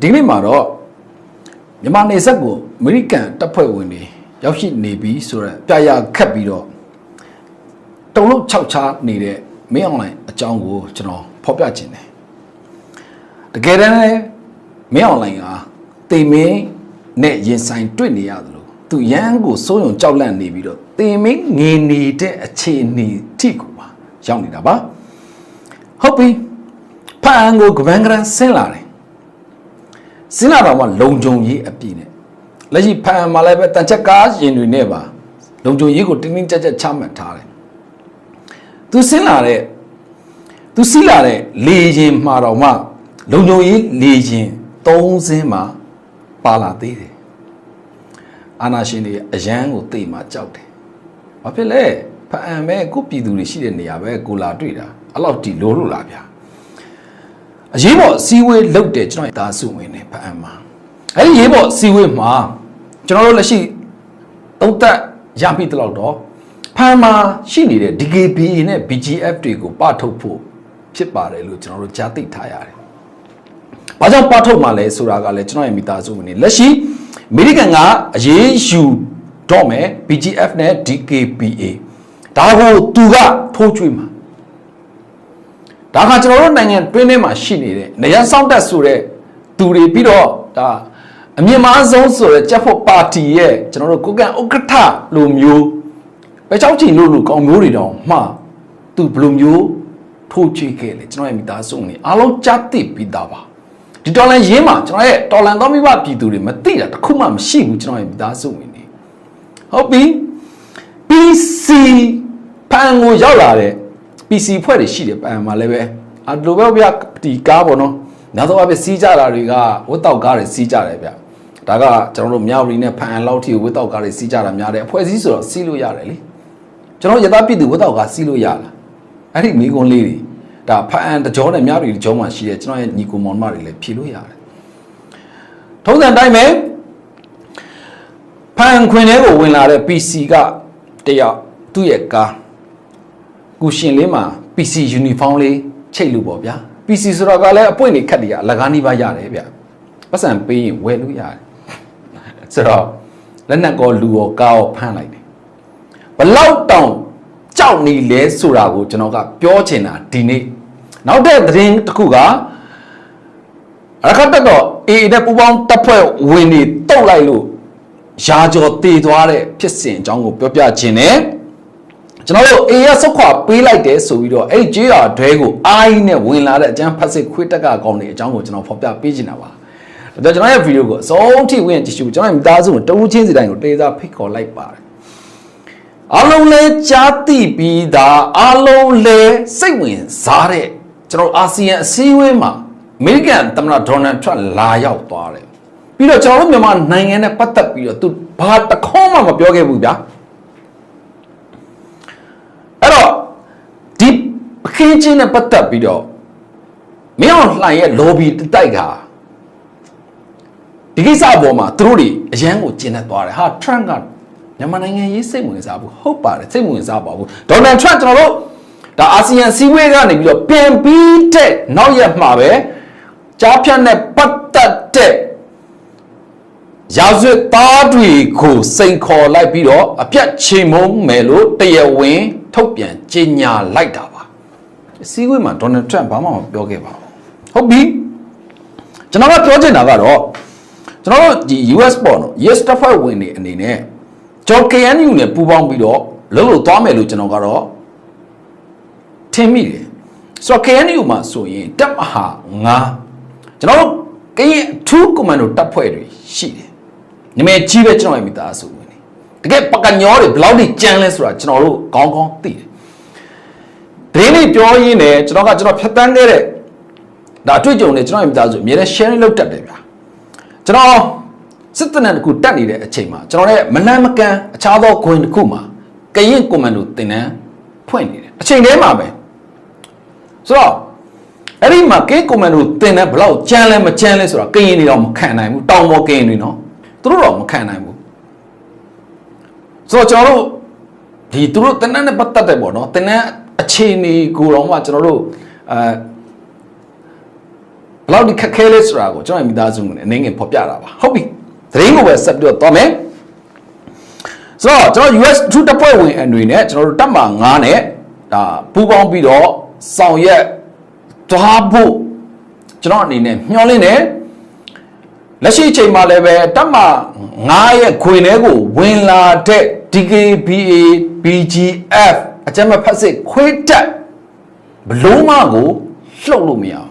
ဒီနေ့မှာတော့မြန်မာနေဆက်ကိုအမေရိကန်တပ်ဖွဲ့ဝင်တွေရောက်ရှိနေပြီဆိုတော့ပြရာခတ်ပြီးတော့တုံလို့ခြောက်ချားနေတဲ့မင်းအွန်လိုင်းအကြောင်းကိုကျွန်တော်ဖော်ပြခြင်းတယ်တကယ်တမ်းလည်းမင်းအွန်လိုင်းကတိမ်မင်းနဲ့ရင်ဆိုင်တွေ့နေရတယ်လို့သူရန်ကိုစိုးရုံကြောက်လန့်နေပြီးတော့တိမ်မင်းငင်နေတဲ့အခြေအနေထိကိုပါရောက်နေတာပါဟုတ်ပြီဖအန်ကိုကပန်းကရန်ဆင်းလာတယ် စင်းလာတော်မှာလုံကြုံရေးအပြည့်နဲ့လက်ရှိဖန်မှာလည်းပဲတန်ချက်ကားရင်တွေနဲ့ပါလုံကြုံရေးကိုတင်းတင်းကြပ်ကြပ်ချမှတ်ထားတယ်သူစင်းလာတဲ့သူစီးလာတဲ့လေရင်မှာတော်မှလုံကြုံရေးလေရင်၃စင်းမှာပါလာသေးတယ်အာနာရှင်တွေအရန်ကိုသိမှကြောက်တယ်ဘာဖြစ်လဲဖန်မဲကိုပြည်သူတွေရှိတဲ့နေရာပဲကိုလာတွေ့တာအဲ့လောက်တီလို့လို့လားဗျာ အရေးပေါ်စီဝေးလုတ်တယ်ကျွန်တော်ဒါစုဝင်နေဖအံမှာအဲ့ဒီရေးပေါ်စီဝေးမှာကျွန်တော်တို့လက်ရှိသုံးသက်ရပြီတလောက်တော့ဖမ်းမှာရှိနေတဲ့ DKBA နဲ့ BGF တွေကိုပထုတ်ဖို့ဖြစ်ပါတယ်လို့ကျွန်တော်တို့ကြားသိထားရတယ်။ဘာကြောင့်ပထုတ်မှာလဲဆိုတာကလည်းကျွန်တော်ရဲ့မိသားစုဝင်နေလက်ရှိအမေရိကန်ကအရေးယူတော့မယ် BGF နဲ့ DKBA ဒါကိုသူကထိုးချွေးမှာ ဒါကကျွန်တော်တို့နိုင်ငံတွင်းထဲမှာရှိနေတဲ့နေရစောင့်တက်ဆိုတဲ့သူတွေပြီးတော့ဒါအမြင့်မားဆုံးဆိုတဲ့ကြက်ဖို့ပါတီရဲ့ကျွန်တော်တို့ကိုကန်ဥက္ကဋ္ဌလိုမျိုးပဲချောက်ချင်လို့လို့ကောင်းမျိုးတွေတောင်မှသူဘလိုမျိုးထိုးချေခဲ့လေကျွန်တော်ရဲ့မိသားစုဝင်အားလုံးကြားသိပြီးသားပါဒီတော်လန်ရင်းမှာကျွန်တော်ရဲ့တော်လန်သောမိဘပြည်သူတွေမသိတာတစ်ခုမှမရှိဘူးကျွန်တော်ရဲ့မိသားစုဝင်တွေဟုတ်ပြီ PC ဖန်ကိုရောက်လာတဲ့ PC ဖွဲ့တွေရှိတယ်ပန်မှာလည်းပဲအလိုပဲဗျဒီကားပေါ့နော်နောက်တော့ပဲစီးကြတာတွေကဝတ်တောက်ကားတွေစီးကြတယ်ဗျဒါကကျွန်တော်တို့မြောက်ရီနဲ့ဖန်လောက်ထိဝတ်တောက်ကားတွေစီးကြတာများတယ်အဖွဲ့အစည်းဆိုတော့စီးလို့ရတယ်လေကျွန်တော်ရသားပြည်သူဝတ်တောက်ကားစီးလို့ရလားအဲ့ဒီမိကွန်းလေးတွေဒါဖန်တကြောနဲ့မြောက်ရီတကြောမှာရှိတယ်ကျွန်တော်ရဲ့ညီကိုမောင်မတွေလည်းဖြေလို့ရတယ်ထုံးစံတိုင်းပဲဖန်ခွင်ထဲကိုဝင်လာတဲ့ PC ကတယောက်သူ့ရဲ့ကား ကုရှင်လေးမှာ PC uniform လေးချိတ်လို့ပေါ့ဗျာ PC ဆိုတော့ကလည်းအပွင့်နေခတ်တရအလကားနှီးပါရတယ်ဗျပတ်စံပေးရင်ဝယ်လို့ရတယ်ဆိုတော့လက်နက်ကောလူရောကားရောဖမ်းလိုက်တယ်ဘလောက်တောင်ကြောက်နေလဲဆိုတာကိုကျွန်တော်ကပြောချင်တာဒီနေ့နောက်တဲ့သတင်းတစ်ခုကရခတ်တက်တော့ AA နဲ့ပူပေါင်းတပ်ဖွဲ့ဝင်တွေတုတ်လိုက်လို့ရာကျော်တည်သွားတဲ့ဖြစ်စဉ်အကြောင်းကိုပြောပြခြင်းနဲ့ ကျွန်တော်တို့အေရဆုတ်ခွာပေးလိုက်တယ်ဆိုပြီးတော့အဲ့ဒီကြေးရဒွဲကိုအာအီနဲ့ဝင်လာတဲ့အကျန်းဖတ်စစ်ခွေးတက်ကကောင်းတဲ့အကြောင်းကိုကျွန်တော်ဖော်ပြပေးချင်တာပါဒါကြောင့်ကျွန်တော်ရဲ့ဗီဒီယိုကိုအဆုံးထိဝင်ကြည့်ရှုကျွန်တော်ရဲ့မိသားစုကိုတဦးချင်းစီတိုင်းကိုတေးစားဖိတ်ခေါ်လိုက်ပါတယ်အားလုံးလဲကြားသိပြီးသားအားလုံးလဲစိတ်ဝင်စားတဲ့ကျွန်တော်အာဆီယံအစည်းအဝေးမှာအမေရိကန်သမ္မတဒေါ်နယ်ထရန့်လာရောက်သွားတယ်ပြီးတော့ကျွန်တော်တို့မြန်မာနိုင်ငံနဲ့ပတ်သက်ပြီးတော့သူဘာတစ်ခေါမှမပြောခဲ့ဘူးဗျာ အဲ့တော့ဒီအခင်းချင်းနဲ့ပတ်သက်ပြီးတော့မင်းအောင်လှိုင်ရဲ့ lobby တိုက်ကဒီကိစ္စအပေါ်မှာသူတို့တွေအရန်ကိုကျင်းနေသွားတယ်ဟာ Trump ကမြန်မာနိုင်ငံရေးစိတ်ဝင်စားဘူးဟုတ်ပါတယ်စိတ်ဝင်စားပါဘူးဒေါ်နယ်ထရန့်ကျွန်တော်တို့ဒါအာဆီယံစည်းဝေးကနေပြီးတော့ပြန်ပြီးတဲ့နောက်ရက်မှာပဲကြားဖြတ်နဲ့ပတ်သက်တဲ့ရာဇဝတ်သားတွေကိုစိန်ခေါ်လိုက်ပြီးတော့အပြတ်ချိန်မုံမယ်လို့တရားဝင် ထုတ်ပြန်ကြေညာလိုက်တာပါအစည်းအဝေးမှာဒေါ်နယ်ထရန့်ဘာမှမပြောခဲ့ပါဘူးဟုတ်ပြီကျွန်တော်ကပြောချင်တာကတော့ကျွန်တော်တို့ဒီ US ပေါ့နော် US တပ်ဖွဲ့ဝင်တွေအနေနဲ့ကျွန်တော် KNU နဲ့ပူးပေါင်းပြီးတော့လှုပ်လို့သွားမယ်လို့ကျွန်တော်ကတော့ထင်မိတယ်ဆိုတော့ KNU မှာဆိုရင်တပ်မဟာ9ကျွန်တော်တို့ကရင်အထူးကွန်မန်ဒိုတပ်ဖွဲ့တွေရှိတယ်နမည်ကြီးပဲကျွန်တော်ရဲ့မိသားစုဝင်နေ တကယ်ပကညောတွေဘယ်လောက်ထိကြမ်းလဲဆိုတာကျွန်တော်တို့ကောင်းကောင်းသိတယ်ဒင်းလေးပြောရင်းနဲ့ကျွန်တော်ကကျွန်တော်ဖြတ်တန်းခဲ့တဲ့ဒါအတွေ့အကြုံတွေကျွန်တော်ရဲ့မိသားစုအများနဲ့ sharing လုပ်တတ်တယ်ဗျာကျွန်တော်စစ်တပ်နဲ့တခုတက်နေတဲ့အချိန်မှာကျွန်တော်ရဲ့မနှမ်းမကန်းအခြားသောခွင်တစ်ခုမှာကရင်ကွန်မန်ဒိုတင်တန်းဖွင့်နေတယ်အချိန်တည်းမှာပဲဆိုတော့အဲ့ဒီမှာကေကွန်မန်ဒိုတင်တဲ့ဘလောက်ကြမ်းလဲမကြမ်းလဲဆိုတာကရင်တွေတော့မခံနိုင်ဘူးတောင်ပေါ်ကရင်တွေနော်သူတို့တော့မခံနိုင်ဘူး ဆိုတော့ကျွန်တော်တို့ဒီသူတို့တင်တဲ့နဲ့ပတ်သက်တဲ့ပေါ့နော်တင်တဲ့အခြေအနေကိုတော့မှကျွန်တော်တို့အဲဘယ်လောက်ဒီခက်ခဲလဲဆိုတာကိုကျွန်တော်မိသားစုနဲ့အနေငယ်ဖော်ပြတာပါဟုတ်ပြီသတင်းကိုပဲဆက်ပြီးတော့သွားမယ်ဆိုတော့ကျွန်တော် US ထူးတပ်ဖွဲ့ဝင်အနေနဲ့ကျွန်တော်တို့တပ်မ9နဲ့ဒါပူးပေါင်းပြီးတော့ဆောင်ရွက်သွားဖို့ကျွန်တော်အနေနဲ့မျှော်လင့်တယ် လက်ရှိအချိန်မှာလည်းပဲတပ်မ9ရဲ့ခွေထဲကိုဝင်လာတဲ့ DKBA BGF အကြမ်းဖက်ဖက်စစ်ခွေးတက်ဘလုံးမကိုလှုပ်လို့မရအောင်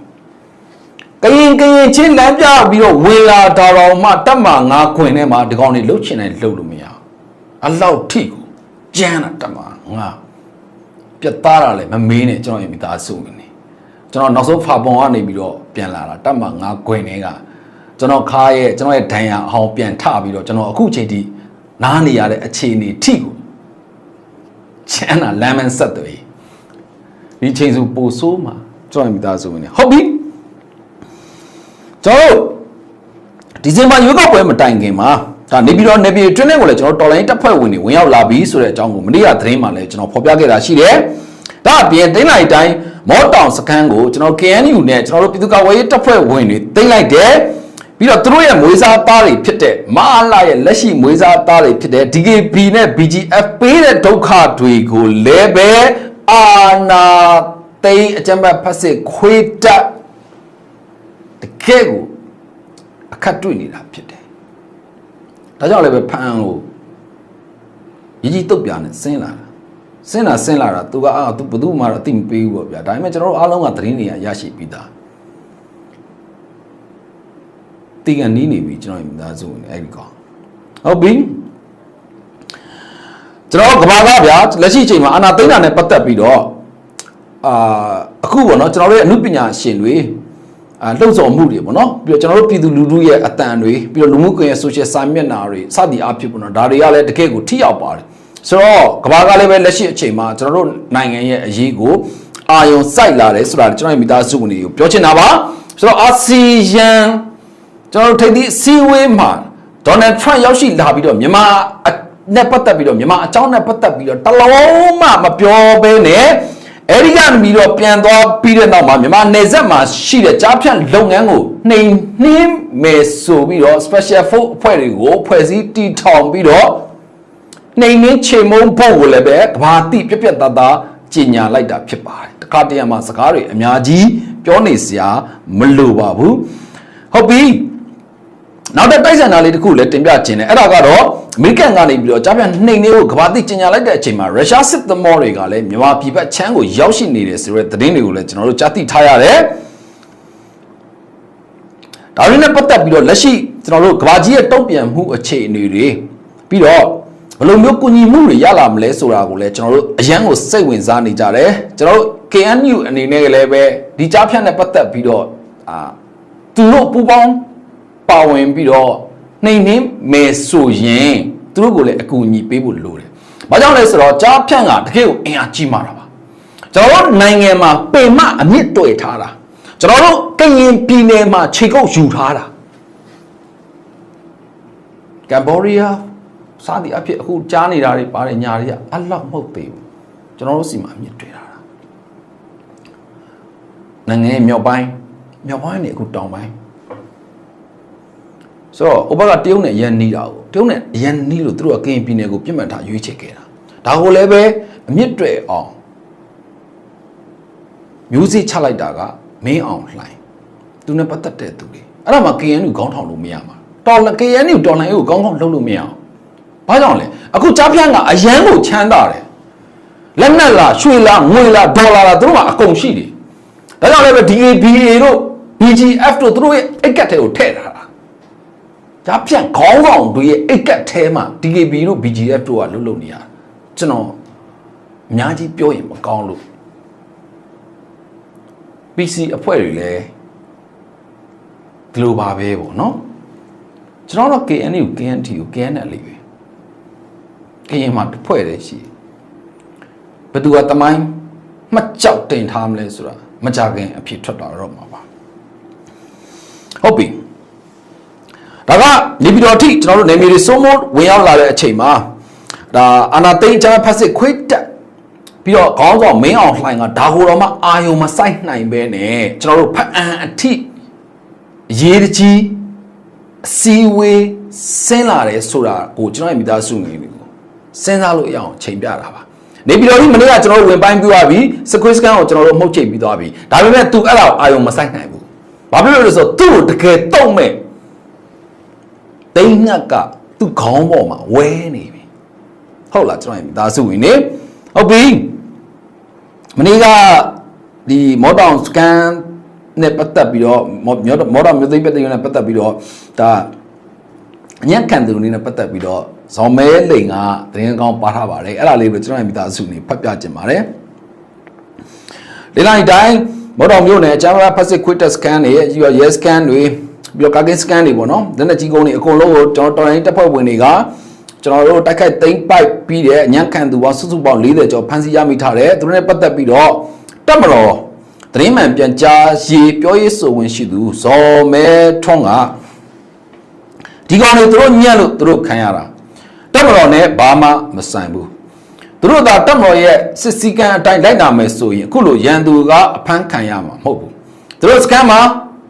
ကရင်ကရင်ချင်းလမ်းပြပြီးတော့ဝင်လာတာတော်မှတက်မှငါခွင်ထဲမှာဒီကောင်တွေလှုပ်ချင်တယ်လှုပ်လို့မရအောင်အလောက်ထိကိုကြမ်းတာတက်မှငါပြတ်သားတာလည်းမမေးနဲ့ကျွန်တော်ရဲ့မိသားစုဝင်နေကျွန်တော်နောက်ဆုံးဖာပုံကနေပြီးတော့ပြန်လာတာတက်မှငါခွင်ထဲက ကျွန်တော်ခါရဲ့ကျွန်တော်ရဲ့ဒဏ်ရာအဟောင်းပြန်ထပြီးတော့ကျွန်တော်အခုချိန်ထိနားနေရတဲ့အခြေအနေထိကိုချမ်းသာလမ်းမဆက်သွေးဒီချိန်စုပိုဆိုးမှာကျွန်တော်ရဲ့မိသားစုဝင်နေဟုတ်ပြီကျွန်တော်တို့ဒီဇင်ဘာရွေးကောက်ပွဲမတိုင်ခင်မှာဒါနေပြည်တော်နေပြည်တွင်းထဲကိုလည်းကျွန်တော်တော်လိုင်းတပ်ဖွဲ့ဝင်တွေဝင်ရောက်လာပြီဆိုတဲ့အကြောင်းကိုမနေ့ကသတင်းမှာလည်းကျွန်တော်ဖော်ပြခဲ့တာရှိတယ်။ဒါအပြင်တင်းလိုက်တိုင်းမော့တောင်စခန်းကိုကျွန်တော် KNU နဲ့ကျွန်တော်တို့ပြည်သူ့ကာကွယ်ရေးတပ်ဖွဲ့ဝင်တွေတင်းလိုက်တယ်။ ပြီးတော့သူတို့ရဲ့မွေးစားသားတွေဖြစ်တဲ့မအားလာရဲ့လက်ရှိမွေးစားသားတွေဖြစ်တဲ့ DKB နဲ့ BGF ပေးတဲ့ဒုက္ခတွေကိုလည်းပဲအာနာသိန်းအကြမ်းဖက်ဖက်စစ်ခွေးတက်တကယ်ကိုအခက်တွေ့နေတာဖြစ်တယ်။ဒါကြောင့်လည်းပဲဖန်လို့ရည်ကြီးတုတ်ပြာနဲ့ဆင်းလာတာဆင်းလာဆင်းလာတာသူကအာသူဘယ်သူမှတော့အသိမပေးဘူးပေါ့ဗျာဒါပေမဲ့ကျွန်တော်တို့အားလုံးကသတင်းတွေကရရှိပြီးသား တီကန်နီးနေပြီကျွန်တော်ရဲ့မိသားစုဝင်အဲ့ဒီကောင်ဟုတ်ပြီကျွန်တော်ကဘာကဗျာလက်ရှိအချိန်မှာအာနာသိန်းတာနဲ့ပတ်သက်ပြီးတော့အာအခုပေါ့နော်ကျွန်တော်တို့ရဲ့အမှုပညာရှင်တွေအာလှုပ်ဆောင်မှုတွေပေါ့နော်ပြီးတော့ကျွန်တော်တို့ပြည်သူလူထုရဲ့အတန်တွေပြီးတော့လူမှုကွန်ရက် social စာမျက်နှာတွေစသည်အဖြစ်ပေါ့နော်ဒါတွေကလည်းတကယ့်ကိုထိရောက်ပါတယ်ဆိုတော့ကဘာကလည်းပဲလက်ရှိအချိန်မှာကျွန်တော်တို့နိုင်ငံရဲ့အရေးကိုအာယုံစိုက်လာတယ်ဆိုတာကျွန်တော်ရဲ့မိသားစုဝင်တွေကိုပြောချင်တာပါဆိုတော့အာဆီယံ ကျွန်တော်တို့ထိပ်သီးအစည်းအဝေးမှာဒေါ်နယ်ထရန့်ရောက်ရှိလာပြီးတော့မြန်မာနဲ့ပတ်သက်ပြီးတော့မြန်မာအကြောင်းနဲ့ပတ်သက်ပြီးတော့တလုံးမှမပြောဘဲနဲ့အဲ့ဒီကနေပြီးတော့ပြန်သွားပြီးတဲ့နောက်မှာမြန်မာနယ်စပ်မှာရှိတဲ့ကြားဖြတ်လုပ်ငန်းကိုနှိမ်နှင်းမယ်ဆိုပြီးတော့ special force အဖွဲ့တွေကိုဖွဲ့စည်းတည်ထောင်ပြီးတော့နှိမ်နှင်းချိန်မုံဖို့ကိုလည်းပဲကဘာတိပြက်ပြက်သားသားကြီးညာလိုက်တာဖြစ်ပါတယ်တခါတရံမှာစကားတွေအများကြီးပြောနေစရာမလိုပါဘူးဟုတ်ပြီ နောက်တဲ့တိုက်ဆိုင်တာလေးတစ်ခုလည်းတင်ပြခြင်းတယ်အဲ့ဒါကတော့အမေရိကန်ကနေပြီးတော့ကြားပြန်နှိမ်နေကိုကဘာတိကျင်ညာလိုက်တဲ့အချိန်မှာရုရှားစစ်သမောတွေကလည်းမြန်မာပြည်ဘက်ချမ်းကိုရောက်ရှိနေတယ်ဆိုတဲ့သတင်းတွေကိုလည်းကျွန်တော်တို့ကြားသိထားရတယ်ဒါရင်းနဲ့ပတ်သက်ပြီးတော့လက်ရှိကျွန်တော်တို့ကဘာကြီးရဲ့တုံ့ပြန်မှုအခြေအနေတွေပြီးတော့ဘယ်လိုမျိုးကူညီမှုတွေရလာမလဲဆိုတာကိုလည်းကျွန်တော်တို့အရန်ကိုစိတ်ဝင်စားနေကြတယ်ကျွန်တော်တို့ KNU အနေနဲ့လည်းပဲဒီကြားဖြတ်နဲ့ပတ်သက်ပြီးတော့အာသူတို့ပူပေါင်း ပါဝင်ပြီးတော့နှိမ်နှင်းမယ်ဆိုရင်သူတို့ကိုလည်းအကူအညီပေးဖို့လိုတယ်။ဘာကြောင့်လဲဆိုတော့ကြားဖြန့်ကတကယ်ကိုအင်အားကြီးမာတာပါ။ကျွန်တော်တို့နိုင်ငံမှာပင်မအမြင့်တွေ့ထားတာ။ကျွန်တော်တို့ကရင်ပြည်နယ်မှာခြေကုပ်ယူထားတာ။ကမ်ဘောဒီးယားစသည်အဖြစ်အခုကြားနေတာတွေပါတယ်ညာတွေကအလောက်မဟုတ်သေးဘူး။ကျွန်တော်တို့စီမှာအမြင့်တွေ့ထားတာ။နိုင်ငံရဲ့မြောက်ပိုင်းမြောက်ပိုင်းနဲ့အခုတောင်ပိုင်း ဆိုတော့ဥပကတရုတ်နဲ့ရန်နီးတာကိုတရုတ်နဲ့ရန်နီးလို့သူတို့ကကရင်ပြည်နယ်ကိုပြစ်မှတ်ထားရွေးချယ်ခဲ့တာဒါကိုလည်းပဲအမြင့်တွေ့အောင်မျိုးစေ့ချလိုက်တာကမင်းအောင်လှိုင်သူနဲ့ပတ်သက်တဲ့သူတွေအဲ့ဒါမှ KNU ခေါင်းထောင်လို့မရမှာတော် KNU တော်လှန်ရေးကိုခေါင်းခေါင်းလှုပ်လို့မရအောင်ဘာကြောင့်လဲအခုကြားဖြန်းကအရန်ကိုချမ်းသာတယ်လက်နက်လားရွှေလားငွေလားဒေါ်လာလားသူတို့ကအကုန်ရှိတယ်ဒါကြောင့်လည်းပဲ DABA တို့ BGF တို့သူတို့ရဲ့အိတ်ကတ်တွေကိုထည့်ထား တာဒါဖြန့်ခေါင်းဆောင်တွေရဲ့အိတ်ကတ်ထဲမှာ DKB တို့ BGF တို့ကလှုပ်လှုပ်နေရကျွန်တော်အများကြီးပြောရင်မကောင်းလို့ PC အဖွဲ့တွေလည်းဒီလိုပါပဲပေါ့နော်ကျွန်တော်တို့ KN ကို KNT ကို KNL လေးပဲကရင်မှာတစ်ဖွဲ့တည်းရှိဘယ်သူကတမိုင်းမှတ်ကြောက်တင်ထားမလဲဆိုတာမကြခင်အဖြစ်ထွက်လာတော့မှာပါဟုတ်ပြီ ဒါကနေပြည်တော်ထိကျွန်တော်တို့နေမြေတွေစိုးမိုးဝင်ရောက်လာတဲ့အချိန်မှာဒါအာနာသိန်းချမ်းဖက်စစ်ခွေးတက်ပြီးတော့ခေါင်းဆောင်မင်းအောင်လှိုင်ကဒါကိုတော့မှအာယုံမဆိုင်နိုင်ပဲနဲ့ကျွန်တော်တို့ဖအံအထိအရေးတကြီးအစည်းအဝေးဆင်းလာတယ်ဆိုတာကိုကျွန်တော်ရဲ့မိသားစုငယ်တွေကိုစဉ်းစားလို့ရအောင်ချိန်ပြတာပါနေပြည်တော်ကြီးမနေ့ကကျွန်တော်တို့ဝင်ပိုင်းပြသွားပြီစကွေးစကန်ကိုကျွန်တော်တို့မှုတ်ချိတ်ပြီးသွားပြီဒါပေမဲ့ तू အဲ့ဒါကိုအာယုံမဆိုင်နိုင်ဘူးဘာဖြစ်လို့လဲဆိုတော့သူ့ကိုတကယ်တုံ့မဲ့ တိမ်ငှက်ကသူ့ခေါင်းပေါ်မှာဝဲနေပြီဟုတ်လားကျွန်တော်ရဲ့မိသားစုဝင်နေဟုတ်ပြီမနေ့ကဒီမော်တောင်စကန်နဲ့ပတ်သက်ပြီးတော့မော်မော်တောင်မြို့သိမ်းပတ်သက်နဲ့ပတ်သက်ပြီးတော့ဒါအညံ့ခံသူတွေနဲ့ပတ်သက်ပြီးတော့ဇော်မဲလိန်ကသတင်းကောင်းပါထားပါတယ်အဲ့ဒါလေးကိုကျွန်တော်ရဲ့မိသားစုနေဖတ်ပြခြင်းပါတယ်ဒီလိုက်တိုင်းမော်တော်မြို့နယ်ကျမ်းရာဖက်စစ်ခွစ်တက်စကန်တွေယူရဲစကန်တွေ ပြီးတော့ကာကင်းစကန်တွေပေါ့နော်လက်နက်ကြီးကုန်းတွေအကုန်လုံးကိုကျွန်တော်တော်တိုင်းတပ်ဖွဲ့ဝင်တွေကကျွန်တော်တို့တိုက်ခိုက်သိမ်းပိုက်ပြီးတဲ့အညံ့ခံသူပေါင်းစုစုပေါင်း40ကျော်ဖမ်းဆီးရမိထားတယ်သူတို့နဲ့ပတ်သက်ပြီးတော့တပ်မတော်သတင်းမှန်ပြန်ကြားရေးပြောရေးဆိုဝင်ရှိသူဇော်မဲထွန်းကဒီကောင်တွေသူတို့ညံ့လို့သူတို့ခံရတာတပ်မတော်နဲ့ဘာမှမဆိုင်ဘူးသူတို့သာတပ်မတော်ရဲ့စစ်စည်းကမ်းအတိုင်းလိုက်နာမယ်ဆိုရင်အခုလိုရန်သူကအဖမ်းခံရမှာမဟုတ်ဘူးသူတို့စကန်မှာ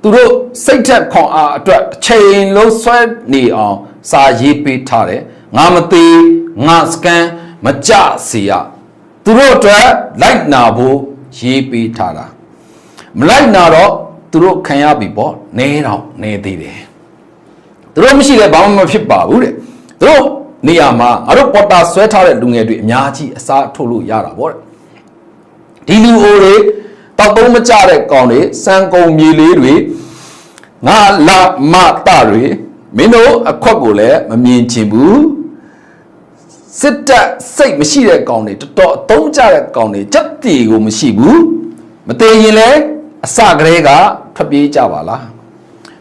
သူတို့စိတ်သက်ခွန်အားအတွက်အချိန်လုံးဆွဲနေအောင်စာရေးပေးထားတယ်ငါမသေးငါစကန်မကြစေရသူတို့အတွက်လိုက်နာဖို့ရေးပေးထားတာမလိုက်နာတော့သူတို့ခံရပြီပေါ့နဲတော့နဲသေးတယ်သူတို့မရှိလဲဘာမှမဖြစ်ပါဘူးတဲ့သူတို့နေရာမှာငါတို့ပေါ်တာဆွဲထားတဲ့လူငယ်တွေအများကြီးအစားထုတ်လို့ရတာပေါ့တဲ့ဒီလူအိုတွေ တောက်သုံးမကြတဲ့ကောင်တွေစံကုံမြေလေးတွေငါလာမတတွေမင်းတို့အခွက်ကိုလည်းမမြင်ချင်ဘူးစစ်တပ်စိတ်မရှိတဲ့ကောင်တွေတော်တော်အသုံးကြတဲ့ကောင်တွေစက်တီကိုမရှိဘူးမတည်ရင်လည်းအစကလေးကထွက်ပြေးကြပါလား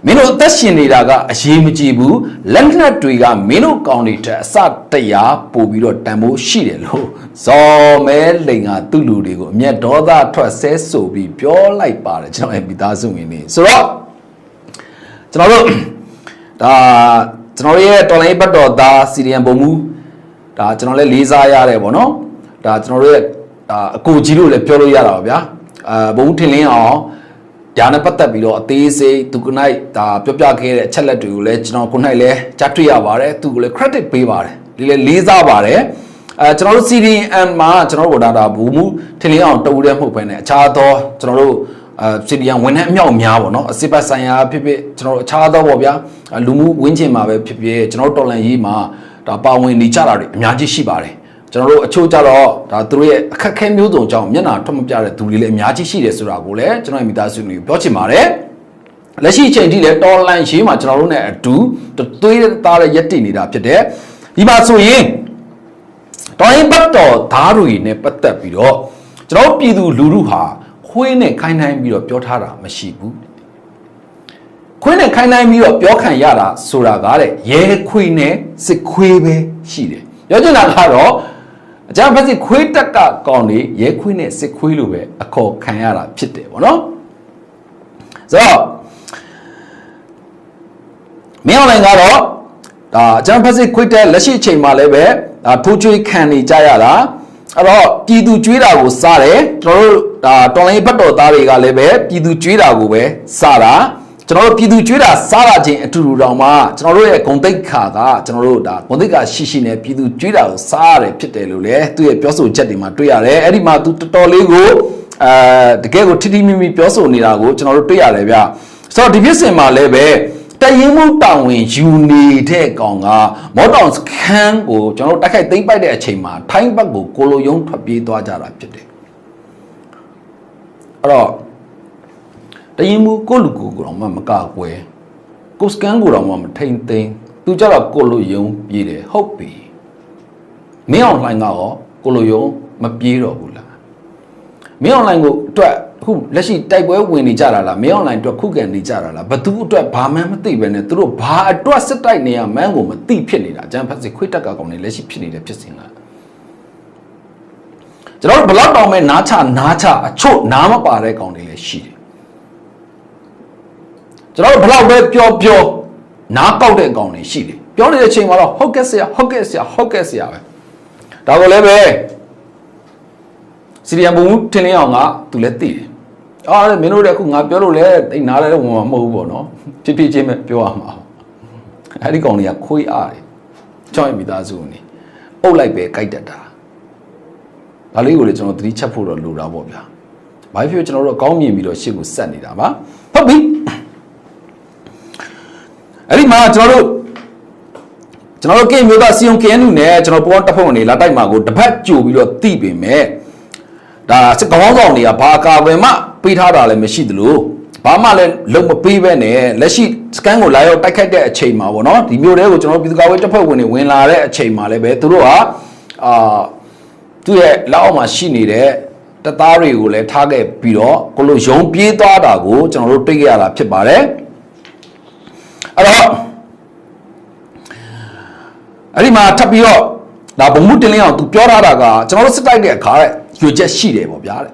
မင်းတို့အသက်ရှင်နေတာကအရေးမကြီးဘူးလက်နက်တွေကမင်းတို့ကောင်းတွေထက်အစတရားပို့ပြီးတော့တန်ဖိုးရှိတယ်လို့ဇော်မဲလိန်ကသူ့လူတွေကိုအမျက်ဒေါသထွက်ဆဲဆိုပြီးပြောလိုက်ပါတယ်ကျွန်တော်ရဲ့မိသားစုဝင်တွေဆိုတော့ကျွန်တော်တို့ဒါကျွန်တော်ရဲ့တော်လိုင်းဘတ်တော်သားစီရီယန်ဘုံမူဒါကျွန်တော်လည်းလေးစားရတယ်ပေါ့နော်ဒါကျွန်တော်တို့ရဲ့ဒါအကိုကြီးလို့လည်းပြောလို့ရတာပါဗျာအာဘုံထင်လင်းအောင် ဒါနဲ့ပတ်သက်ပြီးတော့အသေးစိတ်သူကနိုင်ဒါပြောပြခဲ့တဲ့အချက်လက်တွေကိုလည်းကျွန်တော်ကိုနိုင်လည်းကြားတွေ့ရပါတယ်သူကလည်း credit ပေးပါတယ်ဒီလည်းလေးစားပါတယ်အဲကျွန်တော်တို့ CDN မှာကျွန်တော်တို့ဒါဒါဘူမူထင်လင်းအောင်တူတဲ့မှုပဲနဲ့အခြားသောကျွန်တော်တို့အဲ CDN ဝန်ထမ်းအမြောက်အများပေါ့နော်အစစ်ပတ်ဆိုင်ရာဖြစ်ဖြစ်ကျွန်တော်တို့အခြားသောပေါ့ဗျာလူမှုဝင်းကျင်မှာပဲဖြစ်ဖြစ်ကျွန်တော်တို့တော်လန်ရေးမှာဒါပါဝင်နေကြတာတွေအများကြီးရှိပါတယ် ကျွန်တော်တို့အချို့ကြတော့ဒါသူတို့ရဲ့အခက်ခဲမျိုးစုံကြောင့်မျက်နှာထွက်မပြတဲ့သူတွေလည်းအများကြီးရှိတယ်ဆိုတာကိုလည်းကျွန်တော်ရဲ့မိသားစုတွေကိုပြောချင်ပါတယ်လက်ရှိအချိန်ထိလည်းတော်လန်ရေးမှာကျွန်တော်တို့ ਨੇ အတူသွေးသားတဲ့ရက်တည်နေတာဖြစ်တယ်ဒီမှာဆိုရင်တော်ရင်ဘတ်တော်သားတွေနဲ့ပတ်သက်ပြီးတော့ကျွန်တော်ပြည်သူလူထုဟာခွေးနဲ့ခိုင်းနှိုင်းပြီးတော့ပြောထားတာမရှိဘူးခွေးနဲ့ခိုင်းနှိုင်းပြီးတော့ပြောခံရတာဆိုတာကတဲ့ရဲခွေးနဲ့စစ်ခွေးပဲရှိတယ်ပြောချင်တာကတော့ အကြမ်းဖက်စစ်ခွေးတက်ကကောင်တွေရဲခွေးနဲ့စစ်ခွေးလိုပဲအခေါ်ခံရတာဖြစ်တယ်ဗောနော်ဆိုတော့မင်းအောင်လိုင်ကတော့ဒါအကြမ်းဖက်စစ်ခွေးတက်လက်ရှိအချိန်မှာလည်းပဲဒါထိုးချွေးခံနေကြရတာအဲ့တော့ပြည်သူကြွေးတာကိုစားတယ်ကျွန်တော်တို့ဒါတော်လိုင်းဘတ်တော်သားတွေကလည်းပဲပြည်သူကြွေးတာကိုပဲစားတာ ကျွန်တော်တို့ပြည်သူကြွေးတာစားရခြင်းအတူတူတောင်မှကျွန်တော်တို့ရဲ့ဂုံတိတ်ခါကကျွန်တော်တို့ဒါဂုံတိတ်ခါရှိရှိနဲ့ပြည်သူကြွေးတာကိုစားရတယ်ဖြစ်တယ်လို့လည်းသူ့ရဲ့ပြောဆိုချက်တွေမှာတွေ့ရတယ်အဲ့ဒီမှာသူတော်တော်လေးကိုအဲတကယ်ကိုထိထိမိမိပြောဆိုနေတာကိုကျွန်တော်တို့တွေ့ရတယ်ဗျဆိုတော့ဒီဖြစ်စဉ်မှာလည်းပဲတရင်မှုတောင်ဝင်ယူနေတဲ့ကောင်ကမော်တောင်စခန်းကိုကျွန်တော်တို့တိုက်ခိုက်သိမ်းပိုက်တဲ့အချိန်မှာထိုင်းဘက်ကိုကိုလိုယုံထွက်ပြေးသွားကြတာဖြစ်တယ်အဲ့တော့ တရင်မှုကိုလူကိုကိုတော့မှမကကွယ်ကိုစကန်ကိုတော့မှမထိန်သိမ်းသူကြတော့ကိုလိုယုံပြေးတယ်ဟုတ်ပြီမင်းအောင်လှိုင်းကရောကိုလိုယုံမပြေးတော့ဘူးလားမင်းအောင်လှိုင်းကိုအတွက်ခုလက်ရှိတိုက်ပွဲဝင်နေကြတာလားမင်းအွန်လိုင်းအတွက်ခုခံနေကြတာလားဘသူအတွက်ဘာမှမသိပဲနဲ့သူတို့ဘာအတွက်စစ်တိုက်နေရမှန်းကိုမသိဖြစ်နေတာအကျန်းဖက်စစ်ခွေးတက်ကကောင်နေလက်ရှိဖြစ်နေတဲ့ဖြစ်စဉ်လားကျွန်တော်တို့ဘလောက်တောင်မဲ့နားချနားချအချို့နားမပါတဲ့ကောင်တွေလည်းရှိတယ် ကျွန်တော်တို့ဘလောက်ပဲပြောပြောနားကောက်တဲ့ကောင်တွေရှိတယ်ပြောနေတဲ့အချိန်မှာတော့ဟုတ်ကဲ့ဆရာဟုတ်ကဲ့ဆရာဟုတ်ကဲ့ဆရာပဲဒါကိုလည်းပဲစီရီယံဘုံထင်းလင်းအောင်ကသူလည်းသိတယ်အော်မင်းတို့လည်းအခုငါပြောလို့လဲတိတ်နားလည်းဝင်မှာမဟုတ်ဘူးပေါ့နော်ဖြစ်ဖြစ်ချင်းပဲပြောရမှာအဲ့ဒီကောင်တွေကခွေးအားတယ်ကြောင်းရမိသားစုနေအုပ်လိုက်ပဲကြိုက်တတ်တာဒါလေးကိုလည်းကျွန်တော်သတိချက်ဖို့တော့လိုတာပေါ့ဗျာဘာဖြစ်ဖြစ်ကျွန်တော်တို့အကောင်းမြင်ပြီးတော့ရှေ့ကိုဆက်နေတာပါဟုတ်ပြီ အဲ့ဒီမှာကျွန်တော်တို့ကျွန်တော်တို့ကင်မျိုးသားစီယုံကင်နူနဲ့ကျွန်တော်ပေါ်တက်ဖို့နေလာတိုက်မှာကိုတစ်ဖက်ကြိုပြီးတော့တိပင်မဲ့ဒါစစ်ကောင်းဆောင်တွေကဘာကာကွယ်မှပေးထားတာလည်းမရှိသလိုဘာမှလည်းလုံမပေးပဲနဲ့လက်ရှိစကန်ကိုလာရောက်တိုက်ခိုက်တဲ့အချိန်မှာပေါ့နော်ဒီမျိုးတွေကိုကျွန်တော်ပြည်သူ့ကာကွယ်တပ်ဖွဲ့ဝင်တွေဝင်လာတဲ့အချိန်မှာလည်းပဲသူတို့ဟာအာသူ့ရဲ့လက်အောက်မှာရှိနေတဲ့တပ်သားတွေကိုလည်းထားခဲ့ပြီးတော့ကိုလိုယုံပြေးသွားတာကိုကျွန်တော်တို့တွေ့ကြရတာဖြစ်ပါတယ် အဲ့တော့အဲ့ဒီမှာထပ်ပြီးတော့ဒါဗမှုတင်လင်းအောင်သူပြောထားတာကကျွန်တော်တို့စစ်တိုက်တဲ့အခါတဲ့ရွေချက်ရှိတယ်ပေါ့ဗျာတဲ့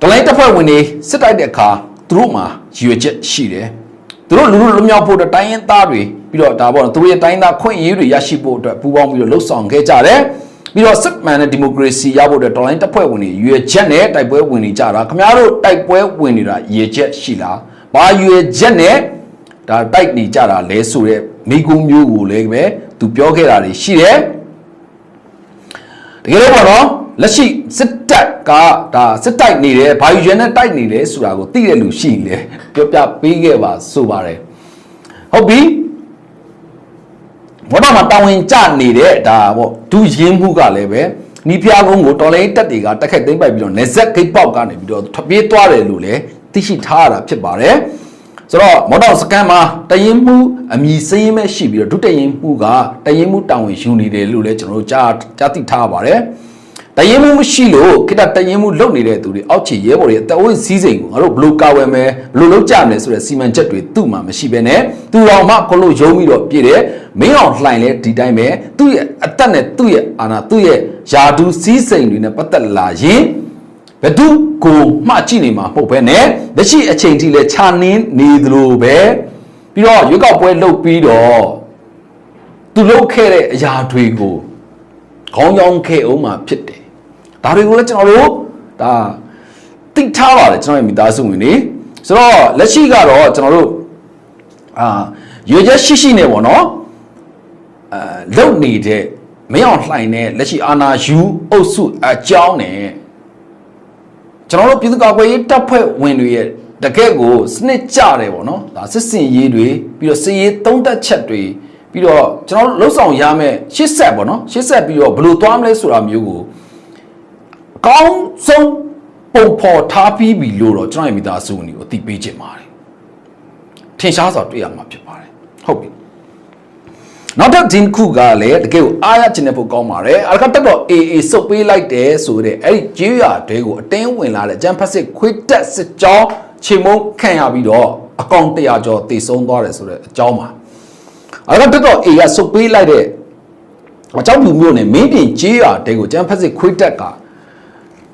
တလိုင်းတပ်ဖွဲ့ဝင်တွေစစ်တိုက်တဲ့အခါသူတို့မှာရွေချက်ရှိတယ်သူတို့လူလူလွမြောက်ဖို့အတွက်တိုင်းရင်းသားတွေပြီးတော့ဒါပေါ့နော်သူတို့ရဲ့တိုင်းရင်းသားခွင့်အရေးတွေရရှိဖို့အတွက်ပူးပေါင်းပြီးတော့လှုပ်ဆောင်ခဲ့ကြတယ်ပြီးတော့စစ်မှန်တဲ့ဒီမိုကရေစီရဖို့အတွက်တော်လိုင်းတပ်ဖွဲ့ဝင်တွေရွေချက်နဲ့တိုက်ပွဲဝင်နေကြတာခင်ဗျားတို့တိုက်ပွဲဝင်နေတာရွေချက်ရှိလားဘာရွေချက်နဲ့ ဒါတိုက်နေကြတာလဲဆိုတဲ့မိကုံးမျိုးကိုလည်းပဲသူပြောခဲ့တာတွေရှိတယ်တကယ်လို့ပေါ့နော်လက်ရှိစစ်တပ်ကဒါစစ်တိုက်နေတယ်ဘာယူရန်နဲ့တိုက်နေလဲဆိုတာကိုသိတဲ့လူရှိရင်လေပြောပြပေးခဲ့ပါဆိုပါတယ်ဟုတ်ပြီဘောတော့မှာတာဝန်ကျနေတဲ့ဒါပေါ့ဒူရင်းမှုကလည်းပဲနီးဖျားကုန်းကိုတော်လိုင်းတက်တွေကတက်ခက်သိမ့်ပိုက်ပြီးတော့နေဆက်ဂိတ်ပေါက်ကနေပြီးတော့ထွက်ပြေးသွားတယ်လို့လည်းသိရှိထားရတာဖြစ်ပါတယ် ဆိုတော့မော်တော်စကန်မှာတရင်မှုအမည်စင်းမဲ့ရှိပြီးတော့ဒုတရင်မှုကတရင်မှုတာဝန်ယူနေတယ်လို့လည်းကျွန်တော်တို့ကြားကြားသိထားပါတယ်တရင်မှုမရှိလို့ခိတတရင်မှုလုပ်နေတဲ့သူတွေအောက်ခြေရဲဘော်တွေအတအဝိစည်းစိမ်ကိုငါတို့ဘလို့ကာဝယ်မယ်ဘလို့လုပ်ကြမယ်ဆိုတဲ့စီမံချက်တွေသူ့မှာမရှိဘဲနဲ့သူတော်မှကိုလို့ယုံပြီးတော့ပြည့်တယ်မင်းအောင်လှိုင်လဲဒီတိုင်းပဲသူ့ရဲ့အသက်နဲ့သူ့ရဲ့အာနာသူ့ရဲ့ယာဒူစည်းစိမ်တွေနဲ့ပတ်သက်လာရင် ဘယ်သူကိုမှကြည့်နေမှာမဟုတ်ဘဲနဲ့လက်ရှိအချိန်ထိလဲခြာနင်းနေသလိုပဲပြီးတော့ရွေးကောက်ပွဲလုပ်ပြီးတော့သူလုပ်ခဲ့တဲ့အရာတွေကိုခေါင်းကြောင်းခဲ့အောင်မှဖြစ်တယ်ဒါတွေကိုလည်းကျွန်တော်တို့ဒါသိထားပါတယ်ကျွန်တော်ရဲ့မိသားစုဝင်တွေဆိုတော့လက်ရှိကတော့ကျွန်တော်တို့အာရွေချက်ရှိရှိနေပေါ့နော်အဲလုံနေတဲ့မင်းအောင်လှိုင်တဲ့လက်ရှိအာနာယူအုပ်စုအကြောင်းနဲ့ ကျွန်တော်တို့ပြည်သူ့ကာကွယ်ရေးတပ်ဖွဲ့ဝင်တွေရဲ့တကယ့်ကိုစနစ်ကြတယ်ပေါ့နော်ဒါစစ်စင်ရေးတွေပြီးတော့စစ်ရေးသုံးသက်ချက်တွေပြီးတော့ကျွန်တော်တို့လှုပ်ဆောင်ရမယ်ရှစ်ဆက်ပေါ့နော်ရှစ်ဆက်ပြီးတော့ဘယ်လိုသွားမလဲဆိုတာမျိုးကိုအကောင်းဆုံးပုံဖော်ထားပြီးပြီလို့တော့ကျွန်တော်ရဲ့မိသားစုဝင်တွေကိုအသိပေးချင်ပါတယ်ထင်ရှားစွာတွေ့ရမှာဖြစ်ပါတယ်ဟုတ်ပြီ နောက်တစ်ဂျင်ခုကလည်းတကယ်ကိုအားရချင်တဲ့ဖို့ကောင်းပါတယ်အလကတက်တော့ AA စုပ်ပေးလိုက်တယ်ဆိုတဲ့အဲ့ဒီကျေးရွာတွေကိုအတင်းဝင်လာတဲ့ဂျမ်ဖက်စစ်ခွေးတက်စစ်ကြောင်းချေမုန်းခံရပြီးတော့အကောင့်100ကျော်တည်ဆုံးသွားတယ်ဆိုတဲ့အကြောင်းပါအလကတက်တော့ AA ကစုပ်ပေးလိုက်တဲ့အကြောင်းပြမျိုးနဲ့မင်းပြင်ကျေးရွာတွေကိုဂျမ်ဖက်စစ်ခွေးတက်က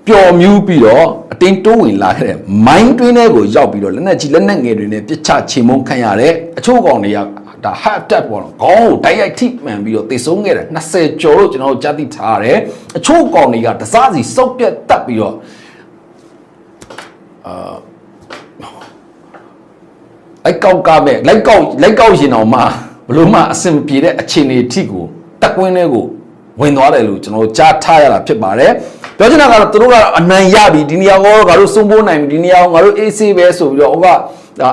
ပျော်မြူးပြီးတော့အတင်းတိုးဝင်လာခဲ့တဲ့မိုင်းတွင်းထဲကိုရောက်ပြီးတော့လက်နက်ကြီးလက်နက်ငယ်တွေနဲ့ပြစ်ချချေမုန်းခံရတဲ့အချို့ကောင်တွေက ဒါ heart attack ပေါ့နော်ခေါင်းကိုတိုက်ရိုက်ထိမှန်ပြီးတော့သေဆုံးခဲ့တယ်20ကျော်လို့ကျွန်တော်တို့ကြားသိထားရတယ်အချို့ကောင်တွေကတစားစီစုပ်ပြတ်တက်ပြီးတော့အာလိုက်ကောက်ကမဲ့လိုက်ကောက်လိုက်ကောက်ရင်တော့မှဘလို့မှအဆင်ပြေတဲ့အခြေအနေအထိကိုတက်ကွင်းတွေကိုဝင်သွားတယ်လို့ကျွန်တော်တို့ကြားထားရတာဖြစ်ပါတယ်ပြောချင်တာကတော့သူတို့ကအနိုင်ရပြီဒီနေရာကောငါတို့စုံပိုးနိုင်ပြီဒီနေရာကိုငါတို့ AC ပဲဆိုပြီးတော့ဟိုကဒါ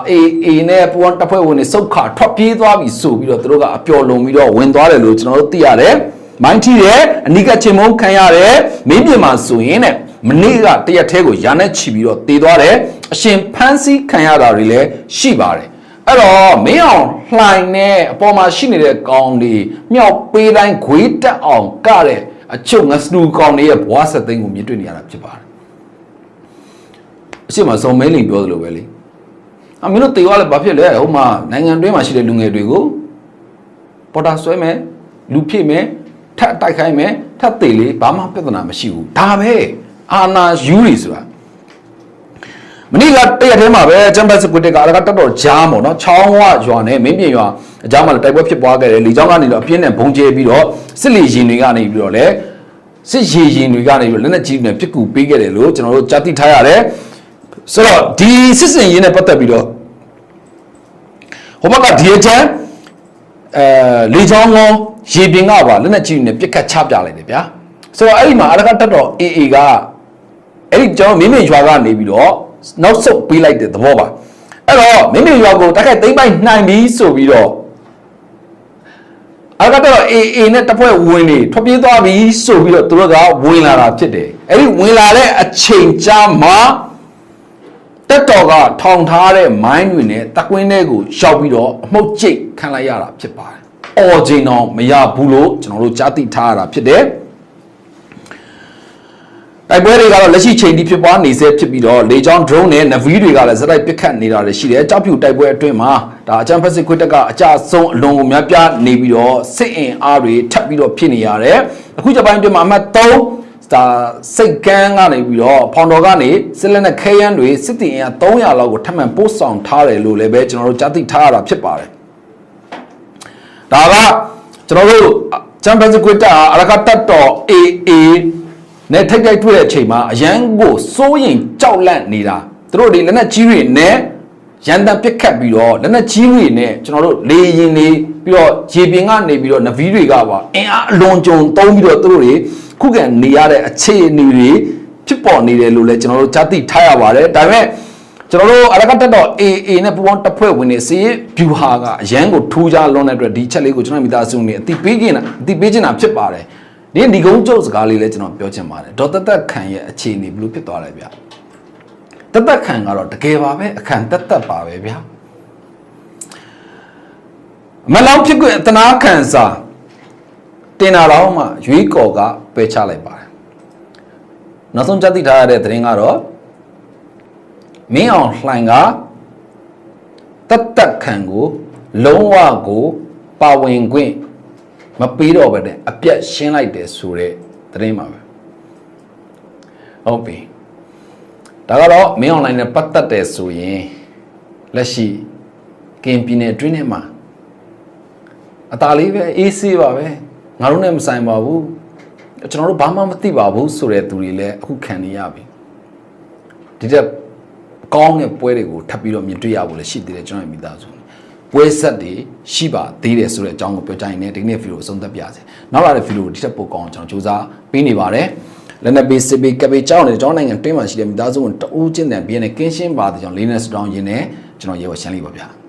အေအေနဲ့ပူန်တပ်ဖွဲ့ဝင်တွေစုတ်ခါထွက်ပြေးသွားပြီဆိုပြီးတော့သူတို့ကအပျော်လုံပြီးတော့ဝင်သွားတယ်လို့ကျွန်တော်တို့သိရတယ်မိုင်းထီရဲ့အနိကချင်မုန်းခံရတယ်မင်းပြင်မှာဆိုရင်တဲ့မနေ့ကတရက်သေးကိုရာနဲ့ချီပြီးတော့တည်သွားတယ်အရှင်ဖန်းစီခံရတာတွေလည်းရှိပါတယ်အဲ့တော့မင်းအောင်လှိုင်နဲ့အပေါ်မှာရှိနေတဲ့ကောင်တွေမြောက်ပေးတိုင်းခွေးတက်အောင်ကတဲ့အချုပ်ငစနူကောင်တွေရဲ့ဘွားဆက်သိန်းကိုမြင်တွေ့နေရတာဖြစ်ပါတယ်အရှိမဆုံးမင်းလင်ပြောသလိုပဲလေ အမင်းတို့တေသွားလဲဘာဖြစ်လဲဟိုမှာနိုင်ငံတွင်းမှာရှိတဲ့လူငယ်တွေကိုပေါ်တာဆွဲမယ်လူဖြစ်မယ်ထပ်တိုက်ခိုင်းမယ်ထပ်သေးလေဘာမှပြဿနာမရှိဘူးဒါပဲအာနာယူရီဆိုတာမနေ့ကတရက်ထဲမှာပဲချမ်ပီယံစကွစ်တက်ကအလကတက်တော်ဂျားပေါ့နော်ချောင်းဝရွာနဲ့မင်းပြင်ရွာအကြောင်းမှလည်းတိုက်ပွဲဖြစ်ပွားခဲ့တယ်လေကြောင်းကနေတော့အပြင်းနဲ့ဘုံကျဲပြီးတော့စစ်လီရင်တွေကနေပြီးတော့လည်းစစ်ရေရင်တွေကနေပြီးတော့လက်နက်ကြီးတွေနဲ့ပြစ်ကူပေးခဲ့တယ်လို့ကျွန်တော်တို့ကြားသိထားရတယ် ဆိုတော့ဒီစစ်စင်ရေးနဲ့ပတ်သက်ပြီးတော့ဟိုဘက်ကဒီအချမ်းအဲလေချောင်းကောရေပြင်ကပါလက်နဲ့ကြီးနဲ့ပြစ်ခတ်ချပြလိုက်တယ်ဗျာဆိုတော့အဲ့ဒီမှာအရကတက်တော့ AA ကအဲ့ဒီကျွန်တော်မင်းမင်းရွာကနေပြီးတော့နောက်ဆုတ်ပေးလိုက်တဲ့သဘောပါအဲ့တော့မင်းမင်းရွာကိုတက်ခိုက်သိမ့်ပိုက်နိုင်ပြီဆိုပြီးတော့အရကတော့ AA နဲ့တပ်ဖွဲ့ဝင်တွေထွက်ပြေးသွားပြီဆိုပြီးတော့သူတို့ကဝင်လာတာဖြစ်တယ်အဲ့ဒီဝင်လာတဲ့အချိန်ကြာမှာ တက်တော်ကထောင်ထားတဲ့မိုင်းတွေနဲ့တက်ကွင်းတွေကိုရောက်ပြီးတော့အမှုတ်ကျိတ်ခံလိုက်ရတာဖြစ်ပါတယ်။အော်ချိန်တော့မရဘူးလို့ကျွန်တော်တို့ကြားသိထားရတာဖြစ်တယ်။တိုက်ပွဲတွေကတော့လက်ရှိချိန်ထိဖြစ်ပွားနေဆဲဖြစ်ပြီးတော့လေကြောင်း drone နဲ့ Navi တွေကလည်းစတိုက်ပစ်ခတ်နေတာတွေရှိတယ်။ကြောက်ဖြူတိုက်ပွဲအတွင်းမှာဒါအချမ်းဖက်စစ်ခွတ်တက်ကအကြဆုံးအလွန်ကိုများပြားနေပြီးတော့စစ်အင်အားတွေထပ်ပြီးတော့ဖြစ်နေရတယ်။အခုချက်ပိုင်းအတွင်းမှာအမှတ်3 ဒါစိတ်ကန်းကနေပြီးတော့ဖောင်တော်ကနေစစ်လက်နဲ့ခဲယမ်းတွေစစ်တီအင်အား300လောက်ကိုထပ်မံပို့ဆောင်ထားတယ်လို့လည်းပဲကျွန်တော်တို့ကြားသိထားရတာဖြစ်ပါတယ်။ဒါကကျွန်တော်တို့ချမ်ပီယံစ်ကွစ်တာအရကတက်တော် AA နဲ့ထိတ်တိုက်တွေ့တဲ့အချိန်မှာအရန်ကိုစိုးရင်ကြောက်လန့်နေတာသူတို့ဒီလက်နက်ကြီးတွေနဲ့ရန်တန်ပစ်ခတ်ပြီးတော့လက်နက်ကြီးတွေနဲ့ကျွန်တော်တို့လေရင်နေပြီးတော့ရေပြင်ကနေပြီးတော့နဗီတွေကပါအင်အားအလွန်ကြုံသုံးပြီးတော့သူတို့တွေ ခုခံနေရတဲ့အခြေအနေတွေဖြစ်ပေါ်နေတယ်လို့လည်းကျွန်တော်တို့ကြားသိထားရပါတယ်ဒါပေမဲ့ကျွန်တော်တို့အရကတက်တော့ AA နဲ့ပူပေါင်းတပ်ဖွဲ့ဝင်တွေစီးဗျူဟာကအရန်ကိုထူးခြားလွန်တဲ့အတွက်ဒီချက်လေးကိုကျွန်တော်မိသားစုနေအတိပေးခြင်းအတိပေးခြင်းတာဖြစ်ပါတယ်ဒီဒီကုန်းကျုပ်စကားလေးလည်းကျွန်တော်ပြောချင်ပါတယ်ဒေါ်သက်သက်ခံရဲ့အခြေအနေဘယ်လိုဖြစ်သွားလဲဗျသက်သက်ခံကတော့တကယ်ပါပဲအခန့်သက်သက်ပါပဲဗျာမလောင်ဖြစ်ခွင့်အတနာခံစာ တင်တာတော့မှရွေးကော်ကပယ်ချလိုက်ပါတယ်နောက်ဆုံးကြသိထားရတဲ့သတင်းကတော့မင်းအောင်လှိုင်ကတက်တက်ခံကိုလုံးဝကိုပါဝင်ခွင့်မပေးတော့ဘဲနဲ့အပြတ်ရှင်းလိုက်တယ်ဆိုတဲ့သတင်းပါပဲဟုတ်ပြီဒါကတော့မင်းအွန်လိုင်းနဲ့ပတ်သက်တယ်ဆိုရင်လက်ရှိကင်ပြည်နယ်အတွင်းထဲမှာအตาလေးပဲအေးဆေးပါပဲ ငါတို့နဲ့မဆိုင်ပါဘူးကျွန်တော်တို့ဘာမှမသိပါဘူးဆိုတဲ့သူတွေလည်းအခုခံနေရပြီဒီတက်ကောင်းတဲ့ပွဲတွေကိုထပ်ပြီးတော့မြင်တွေ့ရဖို့လည်းရှိသေးတယ်ကျွန်တော်ရဲ့မိသားစုပွဲဆက်တွေရှိပါသေးတယ်ဆိုတဲ့အကြောင်းကိုပြောကြရင်လည်းဒီနေ့ဗီဒီယိုအဆုံးသတ်ပြစေနောက်လာတဲ့ဗီဒီယိုဒီထက်ပိုကောင်းအောင်ကျွန်တော်စူးစမ်းပေးနေပါတယ်လက်နက်ပေးစစ်ပေးကပ်ပေးကြောင်းနေကျွန်တော်နိုင်ငံတွင်းမှာရှိတဲ့မိသားစုဝင်တအူးချင်းတန်ပြင်းနဲ့ကင်းရှင်းပါတဲ့ကြောင့်လေးနဲ့စတောင်းရင်းနဲ့ကျွန်တော်ရေဝရှမ်းလေးပါဗျာ